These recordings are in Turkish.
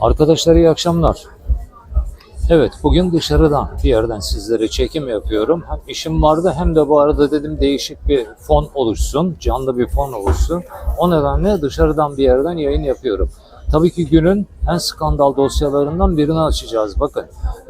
Arkadaşlar iyi akşamlar. Evet bugün dışarıdan bir yerden sizlere çekim yapıyorum. Hem işim vardı hem de bu arada dedim değişik bir fon oluşsun, canlı bir fon oluşsun. O nedenle dışarıdan bir yerden yayın yapıyorum. Tabii ki günün en skandal dosyalarından birini açacağız. Bakın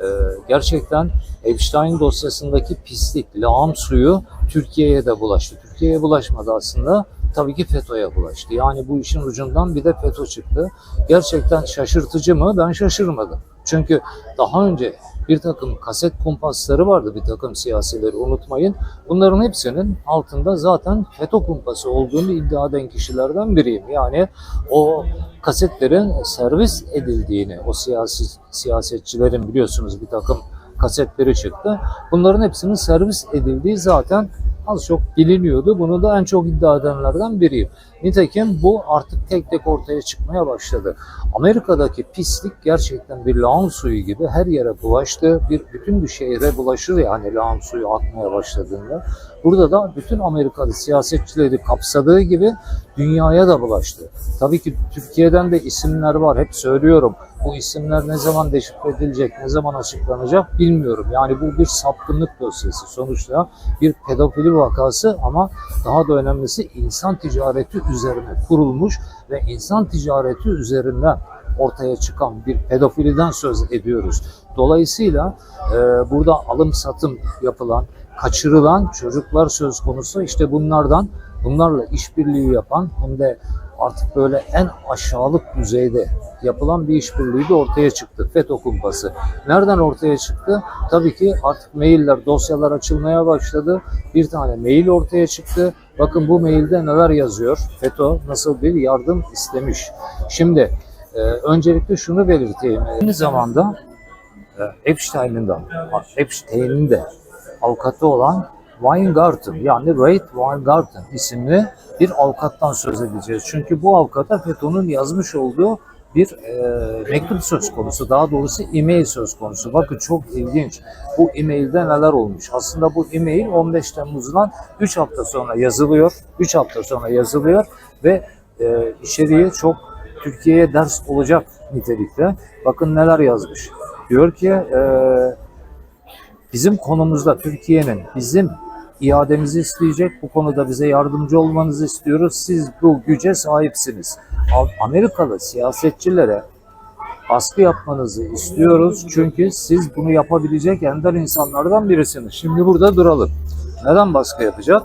e, gerçekten Epstein dosyasındaki pislik, lağım suyu Türkiye'ye de bulaştı. Türkiye'ye bulaşmadı aslında. Tabii ki FETÖ'ye bulaştı. Yani bu işin ucundan bir de FETÖ çıktı. Gerçekten şaşırtıcı mı? Ben şaşırmadım. Çünkü daha önce bir takım kaset kumpasları vardı bir takım siyasileri unutmayın. Bunların hepsinin altında zaten FETÖ kumpası olduğunu iddia eden kişilerden biriyim. Yani o kasetlerin servis edildiğini, o siyasi siyasetçilerin biliyorsunuz bir takım kasetleri çıktı. Bunların hepsinin servis edildiği zaten az çok biliniyordu. Bunu da en çok iddia edenlerden biriyim. Nitekim bu artık tek tek ortaya çıkmaya başladı. Amerika'daki pislik gerçekten bir lağım suyu gibi her yere bulaştı. Bir bütün bir şehre bulaşır yani lağım suyu akmaya başladığında. Burada da bütün Amerikalı siyasetçileri kapsadığı gibi dünyaya da bulaştı. Tabii ki Türkiye'den de isimler var. Hep söylüyorum. Bu isimler ne zaman deşifre edilecek, ne zaman açıklanacak bilmiyorum. Yani bu bir sapkınlık dosyası. Sonuçta bir pedofili vakası ama daha da önemlisi insan ticareti üzerine kurulmuş ve insan ticareti üzerinden ortaya çıkan bir pedofiliden söz ediyoruz. Dolayısıyla e, burada alım satım yapılan, kaçırılan çocuklar söz konusu. İşte bunlardan, bunlarla işbirliği yapan hem de artık böyle en aşağılık düzeyde yapılan bir işbirliği de ortaya çıktı. FETÖ kumpası. Nereden ortaya çıktı? Tabii ki artık mailler, dosyalar açılmaya başladı. Bir tane mail ortaya çıktı. Bakın bu mailde neler yazıyor? FETÖ nasıl bir yardım istemiş. Şimdi e, öncelikle şunu belirteyim. Aynı zamanda e, Epstein'in de, Epstein'in de avukatı olan Weingarten yani Ray Weingarten isimli bir avukattan söz edeceğiz. Çünkü bu avukata FETÖ'nün yazmış olduğu bir e, mektup söz konusu. Daha doğrusu e-mail söz konusu. Bakın çok ilginç. Bu e-mailde neler olmuş? Aslında bu e-mail 15 Temmuz'dan 3 hafta sonra yazılıyor. 3 hafta sonra yazılıyor ve e, içeriği çok Türkiye'ye ders olacak nitelikte. Bakın neler yazmış. Diyor ki e, bizim konumuzda Türkiye'nin bizim iademizi isteyecek. Bu konuda bize yardımcı olmanızı istiyoruz. Siz bu güce sahipsiniz. Amerikalı siyasetçilere baskı yapmanızı istiyoruz. Çünkü siz bunu yapabilecek ender insanlardan birisiniz. Şimdi burada duralım. Neden baskı yapacak?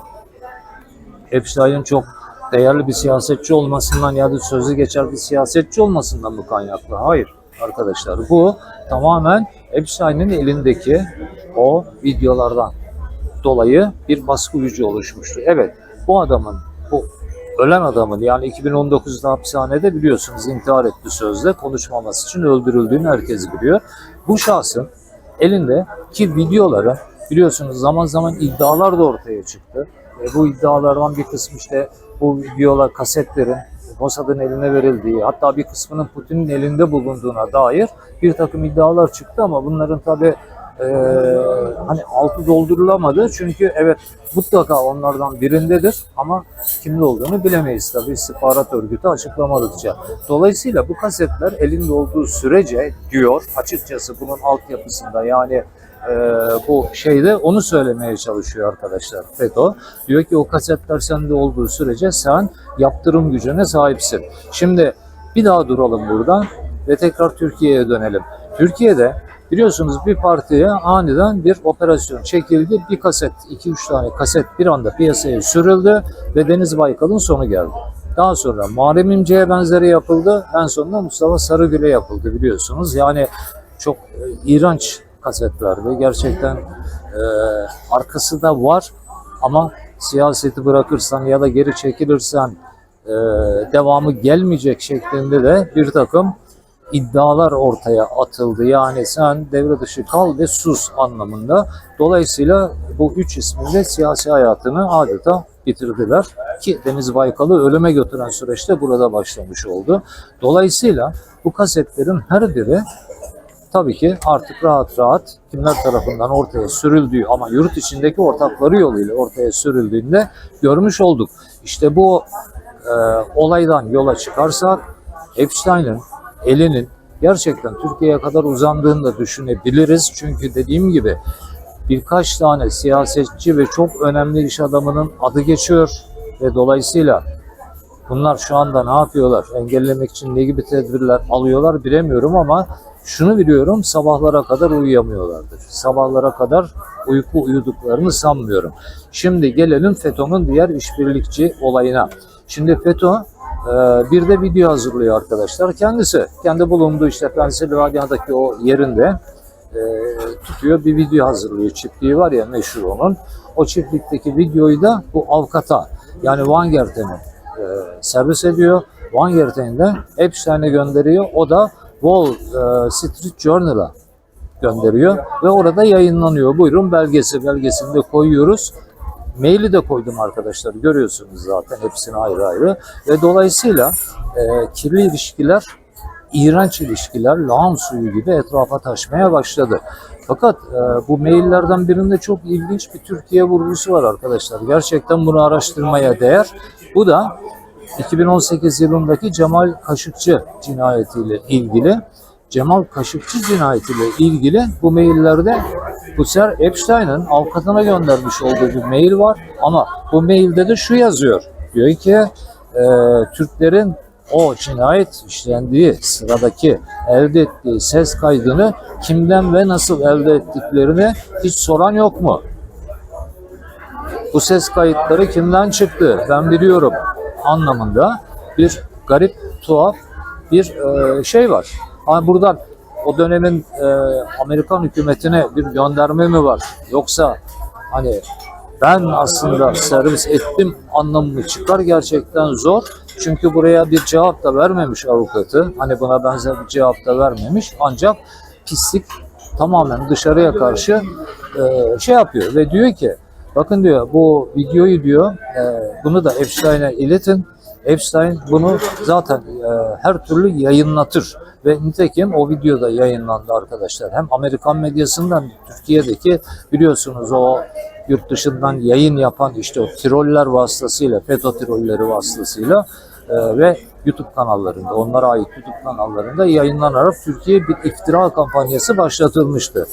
Epstein'in çok değerli bir siyasetçi olmasından ya da sözü geçer bir siyasetçi olmasından mı kaynaklı? Hayır arkadaşlar. Bu tamamen Epstein'in elindeki o videolardan dolayı bir baskı gücü oluşmuştu. Evet bu adamın, bu ölen adamın yani 2019'da hapishanede biliyorsunuz intihar etti sözde konuşmaması için öldürüldüğünü herkes biliyor. Bu şahsın elinde ki videoları biliyorsunuz zaman zaman iddialar da ortaya çıktı. E, bu iddialardan bir kısmı işte bu videolar kasetlerin Mossad'ın eline verildiği hatta bir kısmının Putin'in elinde bulunduğuna dair bir takım iddialar çıktı ama bunların tabi e, hani altı doldurulamadı çünkü evet mutlaka onlardan birindedir ama kimde olduğunu bilemeyiz tabi istihbarat örgütü açıklamadıkça. Dolayısıyla bu kasetler elinde olduğu sürece diyor açıkçası bunun altyapısında yani e, bu şeyde onu söylemeye çalışıyor arkadaşlar FETÖ. Diyor ki o kasetler sende olduğu sürece sen yaptırım gücüne sahipsin. Şimdi bir daha duralım burada ve tekrar Türkiye'ye dönelim. Türkiye'de biliyorsunuz bir partiye aniden bir operasyon çekildi. Bir kaset, iki üç tane kaset bir anda piyasaya sürüldü ve Deniz Baykal'ın sonu geldi. Daha sonra Muharrem İnce'ye benzeri yapıldı. En sonunda Mustafa Sarıgül'e yapıldı biliyorsunuz. Yani çok e, iğrenç kasetlerdi. Gerçekten e, arkası da var ama siyaseti bırakırsan ya da geri çekilirsen e, devamı gelmeyecek şeklinde de bir takım iddialar ortaya atıldı. Yani sen devre dışı kal ve sus anlamında. Dolayısıyla bu üç ismin de siyasi hayatını adeta bitirdiler. Ki Deniz Baykal'ı ölüme götüren süreçte burada başlamış oldu. Dolayısıyla bu kasetlerin her biri tabii ki artık rahat rahat kimler tarafından ortaya sürüldüğü ama yurt içindeki ortakları yoluyla ortaya sürüldüğünde görmüş olduk. İşte bu e, olaydan yola çıkarsak Epstein'ın elinin gerçekten Türkiye'ye kadar uzandığını da düşünebiliriz. Çünkü dediğim gibi birkaç tane siyasetçi ve çok önemli iş adamının adı geçiyor ve dolayısıyla bunlar şu anda ne yapıyorlar? Engellemek için ne gibi tedbirler alıyorlar bilemiyorum ama şunu biliyorum sabahlara kadar uyuyamıyorlardır. Sabahlara kadar uyku uyuduklarını sanmıyorum. Şimdi gelelim FETÖ'nün diğer işbirlikçi olayına. Şimdi FETÖ bir de video hazırlıyor arkadaşlar. Kendisi kendi bulunduğu işte Pensilvanya'daki o yerinde e, tutuyor bir video hazırlıyor. Çiftliği var ya meşhur onun. O çiftlikteki videoyu da bu avukata yani Van Gerten'e servis ediyor. Van Gerten'i de Epstein'e gönderiyor. O da Wall e, Street Journal'a gönderiyor ve orada yayınlanıyor. Buyurun belgesi belgesini de koyuyoruz. Maili de koydum arkadaşlar görüyorsunuz zaten hepsini ayrı ayrı ve dolayısıyla e, kirli ilişkiler iğrenç ilişkiler lağım suyu gibi etrafa taşmaya başladı. Fakat e, bu maillerden birinde çok ilginç bir Türkiye vurgusu var arkadaşlar. Gerçekten bunu araştırmaya değer. Bu da 2018 yılındaki Cemal Kaşıkçı cinayetiyle ilgili. Cemal Kaşıkçı cinayetiyle ilgili bu maillerde bu sefer Epstein'ın avukatına göndermiş olduğu bir mail var. Ama bu mailde de şu yazıyor. Diyor ki e, Türklerin o cinayet işlendiği sıradaki elde ettiği ses kaydını kimden ve nasıl elde ettiklerini hiç soran yok mu? Bu ses kayıtları kimden çıktı? Ben biliyorum anlamında bir garip, tuhaf bir e, şey var. Ama buradan o dönemin e, Amerikan hükümetine bir gönderme mi var? Yoksa hani ben aslında servis ettim anlamı çıkar gerçekten zor. Çünkü buraya bir cevap da vermemiş avukatı. Hani buna benzer bir cevap da vermemiş. Ancak pislik tamamen dışarıya karşı e, şey yapıyor ve diyor ki bakın diyor bu videoyu diyor e, bunu da Epstein'e iletin. Epstein bunu zaten e, her türlü yayınlatır ve nitekim o videoda yayınlandı arkadaşlar. Hem Amerikan medyasından Türkiye'deki biliyorsunuz o yurt dışından yayın yapan işte o troller vasıtasıyla, FETÖ trolleri vasıtasıyla e, ve YouTube kanallarında, onlara ait YouTube kanallarında yayınlanarak Türkiye bir iftira kampanyası başlatılmıştı.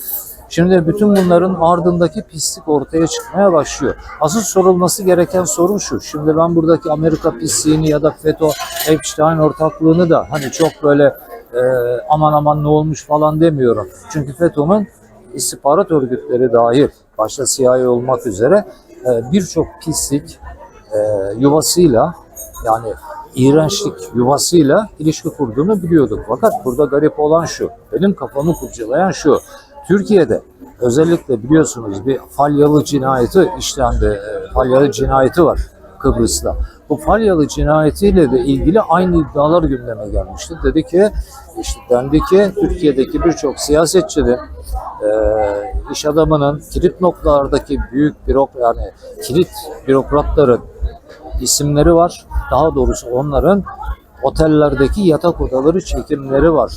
Şimdi bütün bunların ardındaki pislik ortaya çıkmaya başlıyor. Asıl sorulması gereken soru şu. Şimdi ben buradaki Amerika pisliğini ya da FETÖ Epstein ortaklığını da hani çok böyle e, aman aman ne olmuş falan demiyorum. Çünkü FETÖ'nün istihbarat örgütleri dahil, başta CIA olmak üzere e, birçok pislik e, yuvasıyla yani iğrençlik yuvasıyla ilişki kurduğunu biliyorduk. Fakat burada garip olan şu, benim kafamı kurcalayan şu. Türkiye'de özellikle biliyorsunuz bir Falyalı cinayeti işlendi. E, Falyalı cinayeti var Kıbrıs'ta. Bu Falyalı cinayetiyle de ilgili aynı iddialar gündeme gelmişti. Dedi ki işte dendi ki Türkiye'deki birçok siyasetçinin e, iş adamının kilit noktalardaki büyük bürok yani kilit bürokratların isimleri var. Daha doğrusu onların otellerdeki yatak odaları çekimleri var.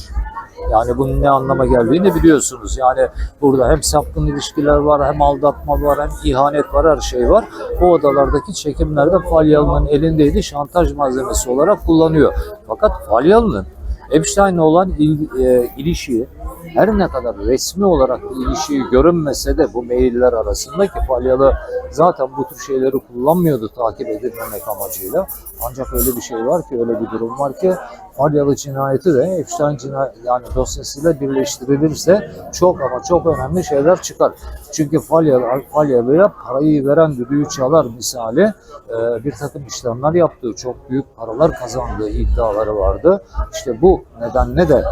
Yani bunun ne anlama geldiğini biliyorsunuz. Yani burada hem sapkın ilişkiler var, hem aldatma var, hem ihanet var, her şey var. Bu odalardaki çekimlerde Falyalı'nın elindeydi, şantaj malzemesi olarak kullanıyor. Fakat Falyalı'nın Epstein'le olan il, e, ilişiği her ne kadar resmi olarak bir ilişiği görünmese de bu mailler arasında ki Falyalı zaten bu tür şeyleri kullanmıyordu takip edilmemek amacıyla. Ancak öyle bir şey var ki, öyle bir durum var ki Falyalı cinayeti de Epstein cinayeti yani dosyasıyla birleştirilirse çok ama çok önemli şeyler çıkar. Çünkü Falyalı, Falyalı'ya parayı veren düdüğü çalar misali e, bir takım işlemler yaptığı, çok büyük paralar kazandığı iddiaları vardı. İşte bu nedenle de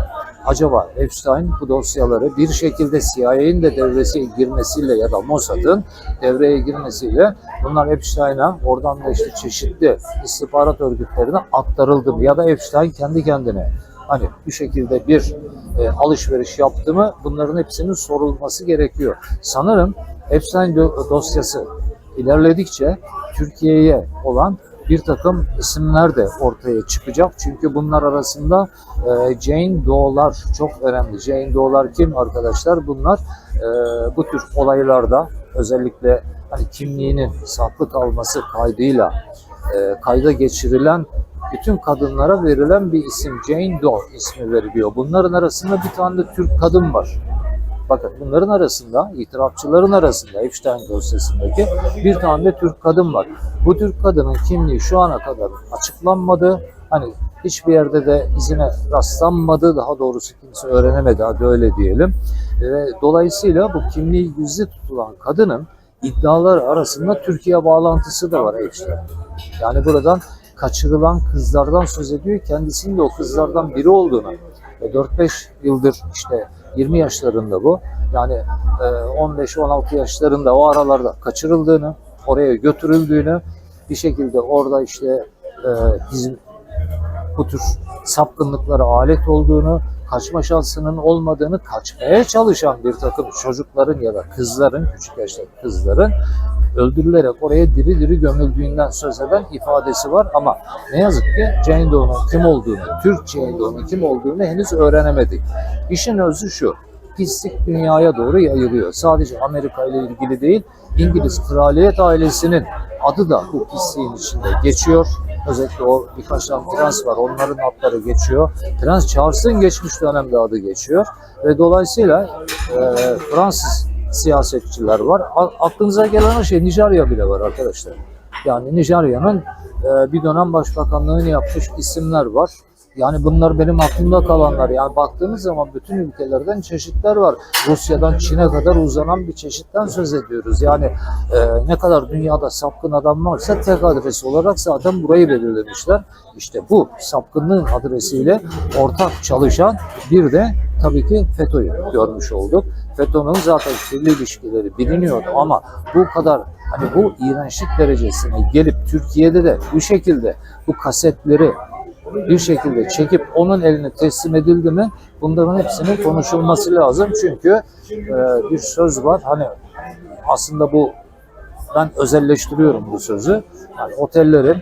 acaba Epstein bu dosyaları bir şekilde CIA'nin de devreye girmesiyle ya da Mossad'ın devreye girmesiyle bunlar Epstein'a oradan da işte çeşitli istihbarat örgütlerine aktarıldı mı ya da Epstein kendi kendine hani bir şekilde bir e, alışveriş yaptı mı bunların hepsinin sorulması gerekiyor. Sanırım Epstein do- dosyası ilerledikçe Türkiye'ye olan bir takım isimler de ortaya çıkacak. Çünkü bunlar arasında e, Jane Doe'lar çok önemli. Jane Doe'lar kim arkadaşlar? Bunlar e, bu tür olaylarda özellikle hani kimliğinin saklı kalması kaydıyla e, kayda geçirilen bütün kadınlara verilen bir isim. Jane Doe ismi veriliyor. Bunların arasında bir tane de Türk kadın var. Bakın bunların arasında, itirafçıların arasında Epstein dosyasındaki bir tane de Türk kadın var. Bu Türk kadının kimliği şu ana kadar açıklanmadı. Hani hiçbir yerde de izine rastlanmadı. Daha doğrusu kimse öğrenemedi. Hadi öyle diyelim. Ve dolayısıyla bu kimliği gizli tutulan kadının iddiaları arasında Türkiye bağlantısı da var Epstein. Yani buradan kaçırılan kızlardan söz ediyor. Kendisinin de o kızlardan biri olduğunu ve 4-5 yıldır işte 20 yaşlarında bu. Yani e, 15-16 yaşlarında o aralarda kaçırıldığını, oraya götürüldüğünü, bir şekilde orada işte e, bu tür sapkınlıklara alet olduğunu, kaçma şansının olmadığını, kaçmaya çalışan bir takım çocukların ya da kızların, küçük yaştaki kızların öldürülerek oraya diri diri gömüldüğünden söz eden ifadesi var ama ne yazık ki Jane Doe'nun kim olduğunu, Türk Jane Doe'nun kim olduğunu henüz öğrenemedik. İşin özü şu, pislik dünyaya doğru yayılıyor. Sadece Amerika ile ilgili değil, İngiliz kraliyet ailesinin adı da bu pisliğin içinde geçiyor. Özellikle o birkaç tane prens var, onların adları geçiyor. Prens Charles'ın geçmiş dönemde adı geçiyor. Ve dolayısıyla e, Fransız siyasetçiler var. A- aklınıza gelen şey Nijerya bile var arkadaşlar. Yani Nijerya'nın e, bir dönem başbakanlığını yapmış isimler var. Yani bunlar benim aklımda kalanlar. Yani baktığınız zaman bütün ülkelerden çeşitler var. Rusya'dan Çin'e kadar uzanan bir çeşitten söz ediyoruz. Yani e, ne kadar dünyada sapkın adam varsa tek adres olarak zaten burayı belirlemişler. İşte bu sapkınlığın adresiyle ortak çalışan bir de tabii ki FETÖ'yü görmüş olduk. FETÖ'nün zaten kirli ilişkileri biliniyordu ama bu kadar hani bu iğrençlik derecesine gelip Türkiye'de de bu şekilde bu kasetleri bir şekilde çekip onun eline teslim edildi mi bunların hepsinin konuşulması lazım. Çünkü e, bir söz var hani aslında bu ben özelleştiriyorum bu sözü. Yani otellerin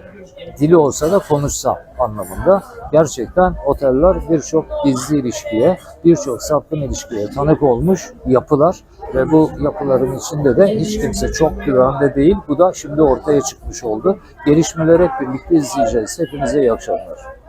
dili olsa da konuşsa anlamında. Gerçekten oteller birçok gizli ilişkiye, birçok sapkın ilişkiye tanık olmuş yapılar ve bu yapıların içinde de hiç kimse çok güvende değil. Bu da şimdi ortaya çıkmış oldu. Gelişmeleri hep birlikte izleyeceğiz. Hepinize iyi akşamlar.